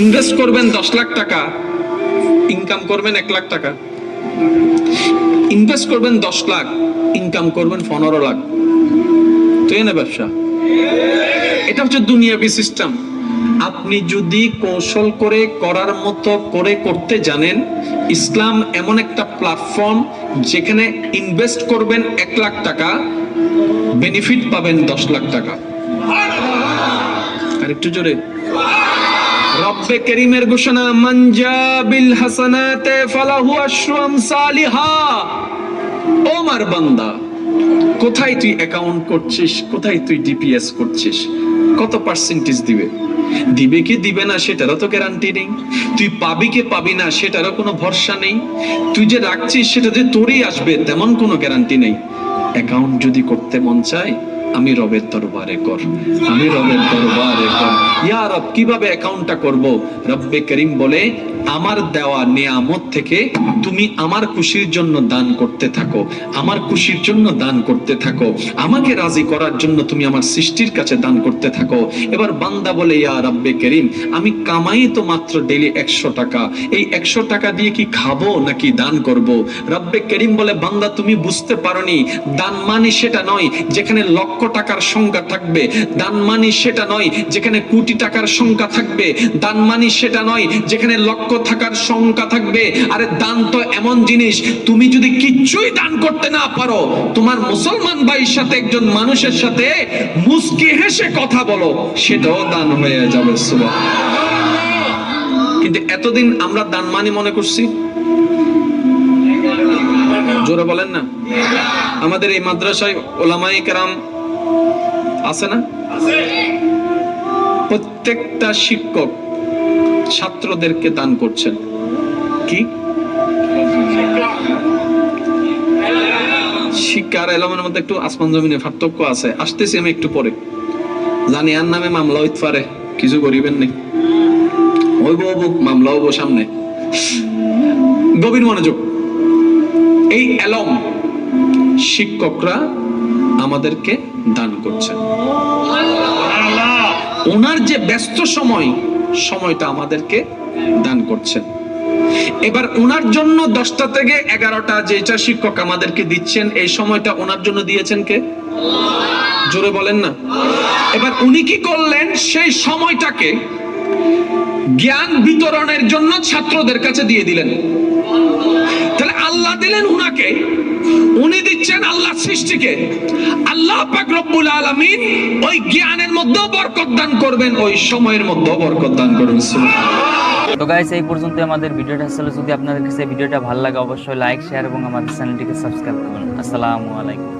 Invest করবেন দশ লাখ টাকা ইনকাম করবেন এক লাখ টাকা। ইনভেস্ট করবেন দশ লাখ ইনকাম করবেন পনেরো লাখ। তো না ব্যবসা। এটা হচ্ছে দুনিয়াবি সিস্টেম আপনি যদি কৌশল করে, করার মতো করে করতে জানেন, ইসলাম এমন একটা প্ল্যাটফর্ম যেখানে ইনভেস্ট করবেন এক লাখ টাকা বেনিফিট পাবেন দশ লাখ টাকা। আর একটু জোরে। রব্বে করিমের ঘোষণা মঞ্জা বিল হাসানাতে ফালাহু আশরু আমসালিহা ও আমার বান্দা, কোথায় তুই অ্যাকাউন্ট করছিস? কোথায় তুই ডিপিএস করছিস? কত পার্সেন্টেজ দিবে? দিবে কি দিবে না সেটারও তো গ্যারান্টি নেই। তুই পাবি কি পাবি না সেটারও কোনো ভরসা নেই। তুই যে রাখছিস সেটা যে তোরই আসবে, তেমন কোনো গ্যারান্টি নেই। অ্যাকাউন্ট যদি করতে মন চায় আমি রবের দরবারে কর, আমি রবের দরবারে কর। ইয়া রব, কীভাবে অ্যাকাউন্টটা করব? রব্বে করিম বলে আমার দেওয়া নিয়ামত থেকে তুমি আমার খুশির জন্য দান করতে থাকো, আমার খুশির জন্য দান করতে থাকো, আমাকে রাজি করার জন্য তুমি আমার সৃষ্টির কাছে দান করতে থাকো। এবার বান্দা বলে, ইয়া রব্বে করিম, আমি কামাই তো মাত্র ডেলি একশো টাকা, এই একশো টাকা দিয়ে কি খাব নাকি দান করব? রব্বে করিম বলে, বান্দা, তুমি বুঝতে পারোনি, দান মানে সেটা নয় যেখানে লক্ষ টাকার সংখ্যা থাকবে, দান মানে সেটা নয় যেখানে কোটি টাকার সংখ্যা থাকবে, দান মানে সেটা নয় যেখানে লক্ষ থাকার সংখ্যা থাকবে। আরে দান তো এমন জিনিস, তুমি যদি কিচ্ছুই দান করতে না পারো, তোমার মুসলমান ভাইয়ের সাথে, একজন মানুষের সাথে মুস্কি হেসে কথা বলো, সেটাও দান হয়ে যাবে কিন্তু এতদিন আমরা দান মানি মনে করছি? জোরে বলেন না। আমাদের এই মাদ্রাসায় ওলামাই কেরাম আছে না? প্রত্যেকটা শিক্ষক ছাত্রদেরকে দান করছেন। কি? শিক্ষা আর এলমের মধ্যে একটু আসমান জমিনে পার্থক্য আছে। আসতেছি আমি একটু পরে। জানি আর নামে মামলা হইতে পারে। কিছু করিবেন নেই হইব হইব, মামলা সামনে। গভীর মনোযোগ। এই এলম শিক্ষকরা আমাদেরকে দান করছেন। ওনার যে ব্যস্ত সময়, সময়টা আমাদেরকে দান করছেন। এবার ওনার জন্য দশটা থেকে এগারোটা যেটা শিক্ষক আমাদেরকে দিচ্ছেন, এই সময়টা ওনার জন্য দিয়েছেন কে? জোরে বলেন না। এবার উনি কি করলেন? সেই সময়টাকে জ্ঞান বিতরণের জন্য ছাত্রদের কাছে দিয়ে দিলেন। তাহলে আল্লাহ দিলেন উনাকে উনি দিচ্ছেন আল্লাহ সৃষ্টিকে। আল্লাহ পাক রব্বুল আলামিন ওই জ্ঞানের মধ্যেও বরকত দান করবেন, ওই সময়ের মধ্যেও বরকত দান করবেন। তো গাইস এই পর্যন্ত আমাদের ভিডিওটা। আসলে যদি আপনাদের কাছে ভিডিওটা ভালো লাগে, অবশ্যই লাইক শেয়ার এবং আমাদের চ্যানেলটিকে সাবস্ক্রাইব করুন। আসসালামু আলাইকুম।